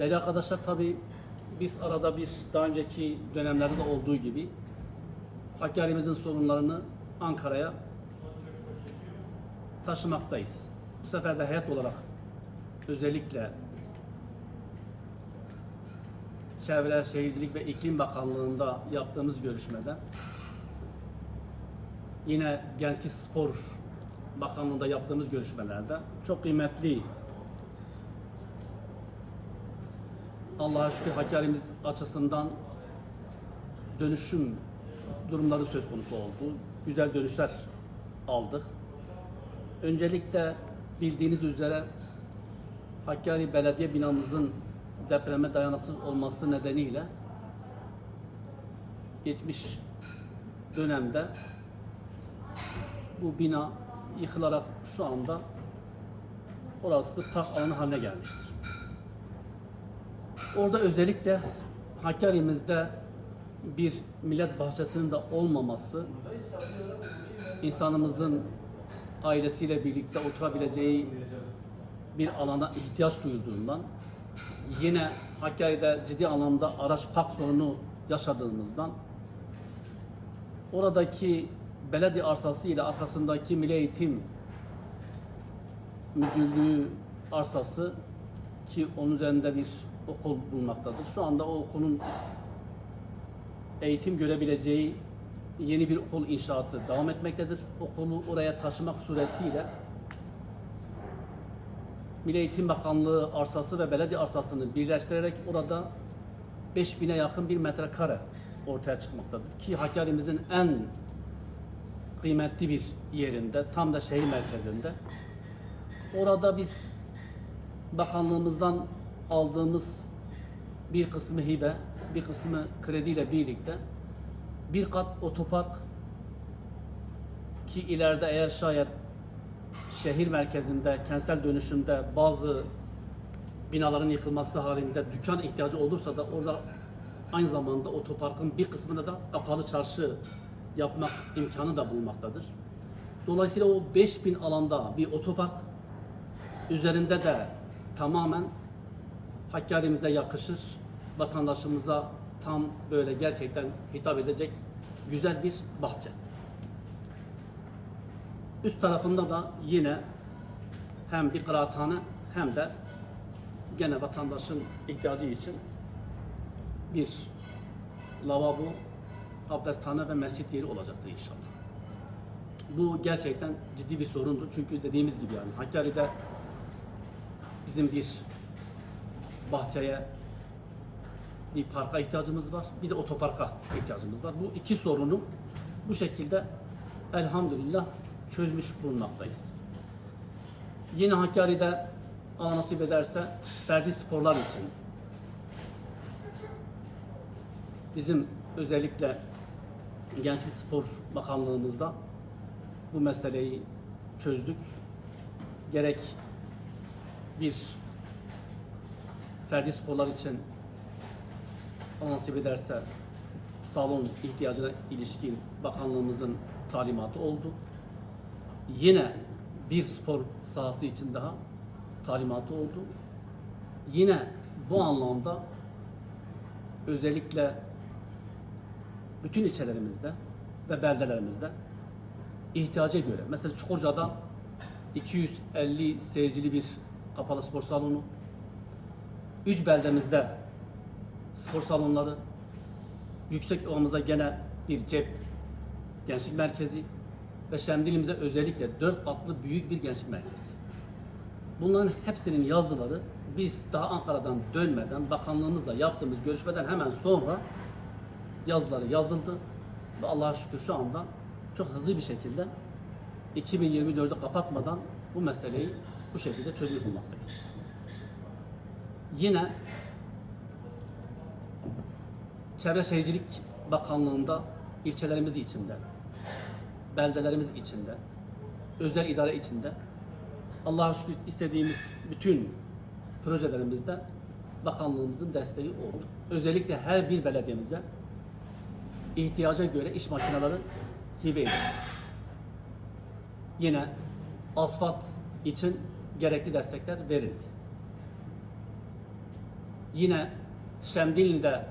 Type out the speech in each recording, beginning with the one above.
Değerli arkadaşlar tabii biz arada bir daha önceki dönemlerde de olduğu gibi Hakkari'mizin sorunlarını Ankara'ya taşımaktayız. Bu sefer de hayat olarak özellikle Çevre, Şehircilik ve İklim Bakanlığı'nda yaptığımız görüşmede yine Gençlik Spor Bakanlığı'nda yaptığımız görüşmelerde çok kıymetli Allah'a şükür Hakkari'miz açısından dönüşüm durumları söz konusu oldu. Güzel dönüşler aldık. Öncelikle bildiğiniz üzere Hakkari Belediye binamızın depreme dayanıksız olması nedeniyle geçmiş dönemde bu bina yıkılarak şu anda orası park alanı haline gelmiştir. Orada özellikle Hakkari'mizde bir millet bahçesinin de olmaması insanımızın ailesiyle birlikte oturabileceği bir alana ihtiyaç duyulduğundan yine Hakkari'de ciddi anlamda araç park sorunu yaşadığımızdan oradaki belediye arsası ile arkasındaki Milli Eğitim Müdürlüğü arsası ki onun üzerinde bir okul bulunmaktadır. Şu anda o okulun eğitim görebileceği yeni bir okul inşaatı devam etmektedir. Okulu oraya taşımak suretiyle Milli Eğitim Bakanlığı arsası ve belediye arsasını birleştirerek orada 5000'e yakın bir metrekare ortaya çıkmaktadır. Ki Hakkari'mizin en kıymetli bir yerinde, tam da şehir merkezinde. Orada biz bakanlığımızdan aldığımız bir kısmı hibe, bir kısmı krediyle birlikte bir kat otopark ki ileride eğer şayet şehir merkezinde, kentsel dönüşümde bazı binaların yıkılması halinde dükkan ihtiyacı olursa da orada aynı zamanda otoparkın bir kısmında da kapalı çarşı yapmak imkanı da bulunmaktadır. Dolayısıyla o 5000 alanda bir otopark üzerinde de tamamen Hakkari'mize yakışır, vatandaşımıza tam böyle gerçekten hitap edecek güzel bir bahçe. Üst tarafında da yine hem bir kıraathane hem de gene vatandaşın ihtiyacı için bir lavabo, abdesthane ve mescit yeri olacaktır inşallah. Bu gerçekten ciddi bir sorundur. Çünkü dediğimiz gibi yani Hakkari'de bizim bir bahçeye, bir parka ihtiyacımız var. Bir de otoparka ihtiyacımız var. Bu iki sorunu bu şekilde elhamdülillah çözmüş bulunmaktayız. Yine Hakkari'de Allah nasip ederse ferdi sporlar için bizim özellikle Gençlik Spor Bakanlığımızda bu meseleyi çözdük. Gerek bir ferdi sporlar için nasip ederse salon ihtiyacına ilişkin bakanlığımızın talimatı oldu. Yine bir spor sahası için daha talimatı oldu. Yine bu anlamda özellikle bütün ilçelerimizde ve beldelerimizde ihtiyaca göre mesela Çukurca'da 250 seyircili bir kapalı spor salonu, üç beldemizde spor salonları, yüksek ovamızda gene bir cep gençlik merkezi ve Şemdinlimizde özellikle dört katlı büyük bir gençlik merkezi. Bunların hepsinin yazıları biz daha Ankara'dan dönmeden bakanlığımızla yaptığımız görüşmeden hemen sonra yazıları yazıldı ve Allah'a şükür şu anda çok hızlı bir şekilde 2024'ü kapatmadan bu meseleyi bu şekilde çözmüş bulmaktayız. Yine Çevre Şehircilik Bakanlığı'nda ilçelerimiz içinde, beldelerimiz içinde, özel idare içinde Allah'a şükür istediğimiz bütün projelerimizde bakanlığımızın desteği oldu. Özellikle her bir belediyemize ihtiyaca göre iş makineleri hibe edildi. Yine asfalt için gerekli destekler verildi. Yine Şemdinli'de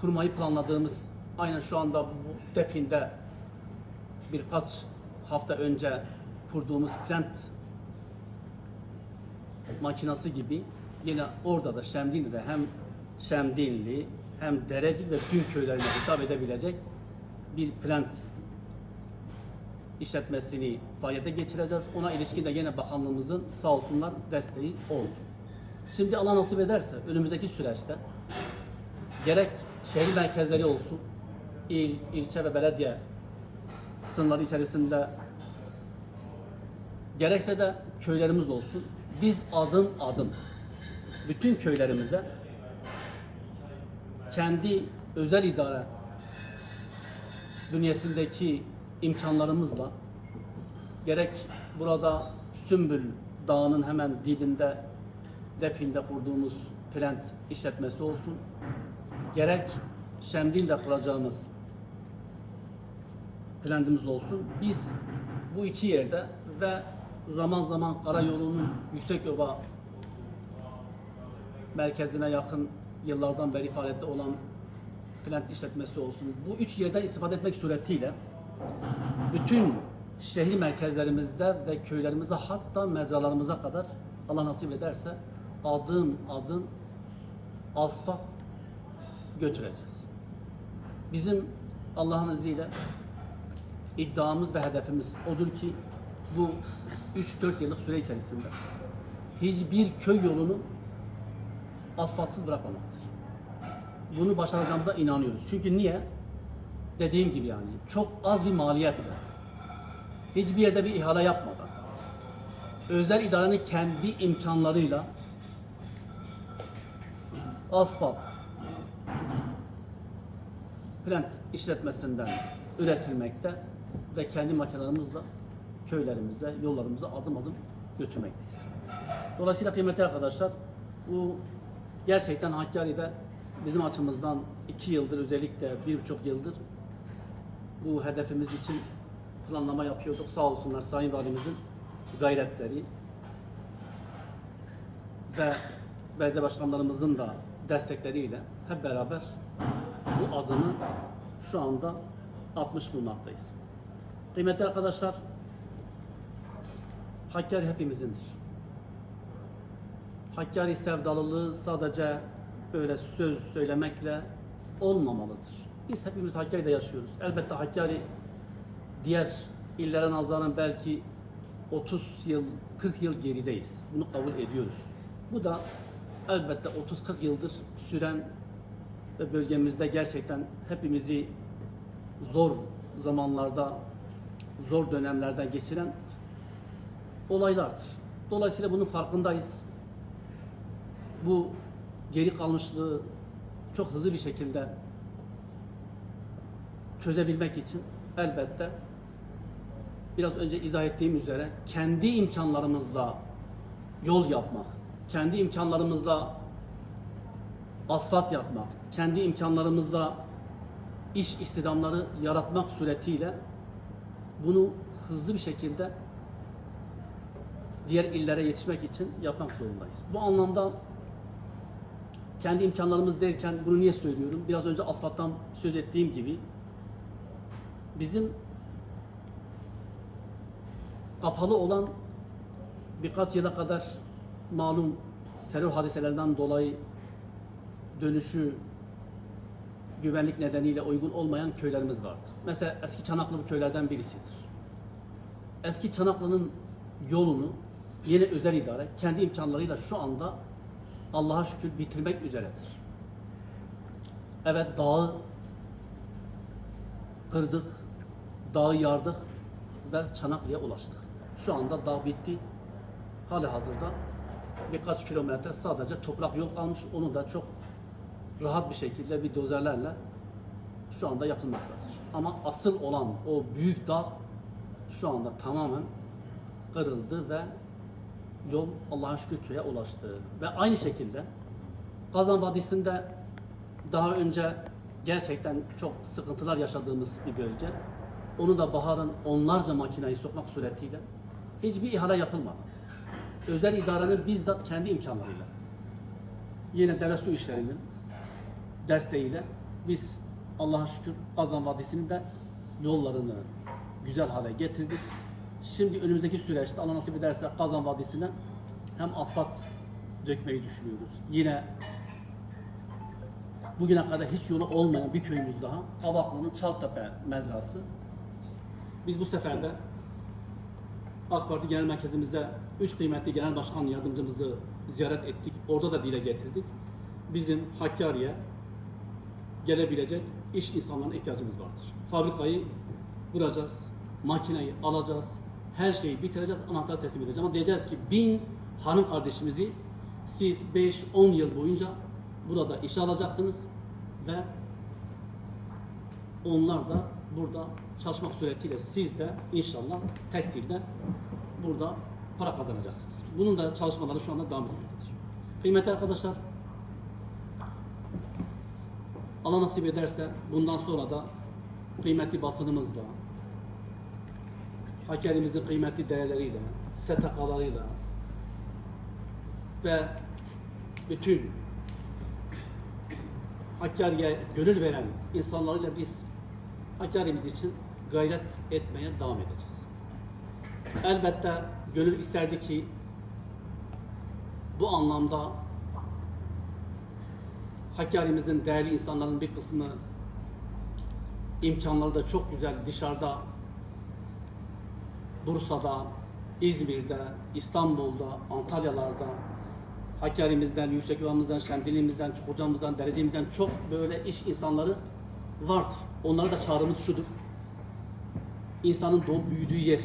kurmayı planladığımız aynen şu anda bu Depin'de birkaç hafta önce kurduğumuz plant makinası gibi yine orada da Şemdinli'de hem Şemdinli hem Derecik ve tüm köylerine hitap edebilecek bir plant işletmesini faaliyete geçireceğiz. Ona ilişkin de yine bakanlığımızın sağ olsunlar desteği oldu. Şimdi Allah nasip ederse önümüzdeki süreçte gerek şehir merkezleri olsun, il, ilçe ve belediye sınırları içerisinde gerekse de köylerimiz olsun. Biz adım adım bütün köylerimize kendi özel idare bünyesindeki imkanlarımızla gerek burada Sümbül Dağı'nın hemen dibinde Depin'de kurduğumuz plant işletmesi olsun gerek Şemdin'de kuracağımız plantımız olsun. Biz bu iki yerde ve zaman zaman karayolunun Yüksekova merkezine yakın yıllardan beri faaliyette olan plant işletmesi olsun. Bu üç yerden istifade etmek suretiyle bütün şehir merkezlerimizde ve köylerimizde hatta mezralarımıza kadar Allah nasip ederse adım adım asfalt götüreceğiz. Bizim Allah'ın izniyle iddiamız ve hedefimiz odur ki bu 3-4 yıllık süre içerisinde hiçbir köy yolunu asfaltsız bırakmamaktır. Bunu başaracağımıza inanıyoruz. Çünkü niye? Dediğim gibi yani çok az bir maliyetle hiçbir yerde bir ihale yapmadan özel idarenin kendi imkanlarıyla asfalt plant işletmesinden üretilmekte ve kendi makinelerimizle köylerimize, yollarımıza adım adım götürmekteyiz. Dolayısıyla kıymetli arkadaşlar bu gerçekten Hakkari'de bizim açımızdan iki yıldır özellikle bir buçuk yıldır bu hedefimiz için planlama yapıyorduk. Sağ olsunlar Sayın Valimizin gayretleri ve belediye başkanlarımızın da destekleriyle hep beraber bu adımı şu anda atmış bulmaktayız. Kıymetli arkadaşlar, Hakkari hepimizindir. Hakkari sevdalılığı sadece böyle söz söylemekle olmamalıdır. Biz hepimiz Hakkari'de yaşıyoruz. Elbette Hakkari diğer illere nazaran belki 30 yıl, 40 yıl gerideyiz. Bunu kabul ediyoruz. Bu da elbette 30-40 yıldır süren ve bölgemizde gerçekten hepimizi zor zamanlarda, zor dönemlerden geçiren olaylardır. Dolayısıyla bunun farkındayız. Bu geri kalmışlığı çok hızlı bir şekilde çözebilmek için elbette biraz önce izah ettiğim üzere kendi imkanlarımızla yol yapmak, kendi imkanlarımızla asfalt yapmak, kendi imkanlarımızla iş istihdamları yaratmak suretiyle bunu hızlı bir şekilde diğer illere yetişmek için yapmak zorundayız. Bu anlamda kendi imkanlarımız derken bunu niye söylüyorum? Biraz önce asfalttan söz ettiğim gibi bizim kapalı olan birkaç yıla kadar malum terör hadiselerinden dolayı dönüşü güvenlik nedeniyle uygun olmayan köylerimiz vardı. Mesela eski Çanaklı bu köylerden birisidir. Eski Çanaklı'nın yolunu yeni özel idare kendi imkanlarıyla şu anda Allah'a şükür bitirmek üzeredir. Evet dağı kırdık, dağı yardık ve Çanaklı'ya ulaştık. Şu anda dağ bitti. Hali hazırda birkaç kilometre sadece toprak yol kalmış. Onu da çok rahat bir şekilde bir dozerlerle şu anda yapılmaktadır. Ama asıl olan o büyük dağ şu anda tamamen kırıldı ve yol Allah'a şükür köye ulaştı. Ve aynı şekilde Kazan Vadisi'nde daha önce gerçekten çok sıkıntılar yaşadığımız bir bölge. Onu da baharın onlarca makinayı sokmak suretiyle hiçbir ihale yapılmadı. Özel idarenin bizzat kendi imkanlarıyla yine devlet su işlerinin desteğiyle biz Allah'a şükür Kazan Vadisi'nin de yollarını güzel hale getirdik. Şimdi önümüzdeki süreçte Allah nasip ederse Kazan Vadisi'ne hem asfalt dökmeyi düşünüyoruz. Yine bugüne kadar hiç yolu olmayan bir köyümüz daha Kavaklı'nın Çaltepe mezrası. Biz bu sefer de AK Parti Genel Merkezimize üç kıymetli genel başkan yardımcımızı ziyaret ettik. Orada da dile getirdik. Bizim Hakkari'ye gelebilecek iş insanlarına ihtiyacımız vardır. Fabrikayı kuracağız, makineyi alacağız, her şeyi bitireceğiz, anahtarı teslim edeceğiz. Ama diyeceğiz ki bin hanım kardeşimizi siz 5-10 yıl boyunca burada işe alacaksınız ve onlar da burada çalışmak suretiyle siz de inşallah tekstilde burada para kazanacaksınız. Bunun da çalışmaları şu anda devam etmektedir. Kıymetli arkadaşlar, Allah nasip ederse bundan sonra da kıymetli basınımızla, Hakkari'mizin kıymetli değerleriyle, STK'larıyla ve bütün Hakkari'ye gönül veren insanlarıyla biz Hakkari'miz için gayret etmeye devam edeceğiz. Elbette gönül isterdi ki bu anlamda Hakkari'mizin değerli insanların bir kısmı imkanları da çok güzel dışarıda Bursa'da, İzmir'de, İstanbul'da, Antalyalarda Hakkari'mizden, Yüksekova'mızdan, Şemdinli'mizden, Çukurca'mızdan, Derece'mizden çok böyle iş insanları vardır. Onlara da çağrımız şudur. İnsanın doğup büyüdüğü yer,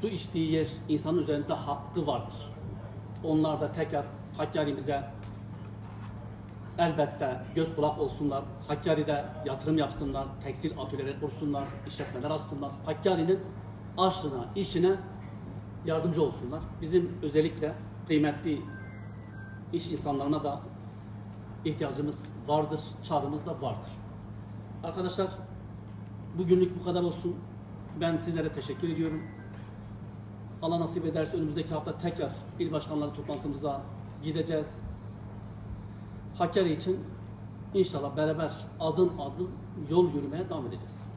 su içtiği yer, insanın üzerinde hakkı vardır. Onlar da tekrar Hakkari'mize elbette göz kulak olsunlar. Hakkari'de yatırım yapsınlar, tekstil atölyeleri kursunlar, işletmeler açsınlar. Hakkari'nin aşına, işine yardımcı olsunlar. Bizim özellikle kıymetli iş insanlarına da ihtiyacımız vardır, çağrımız da vardır. Arkadaşlar bugünlük bu kadar olsun. Ben sizlere teşekkür ediyorum. Allah nasip ederse önümüzdeki hafta tekrar il başkanları toplantımıza gideceğiz. Hakkari için inşallah beraber adım adım yol yürümeye devam edeceğiz.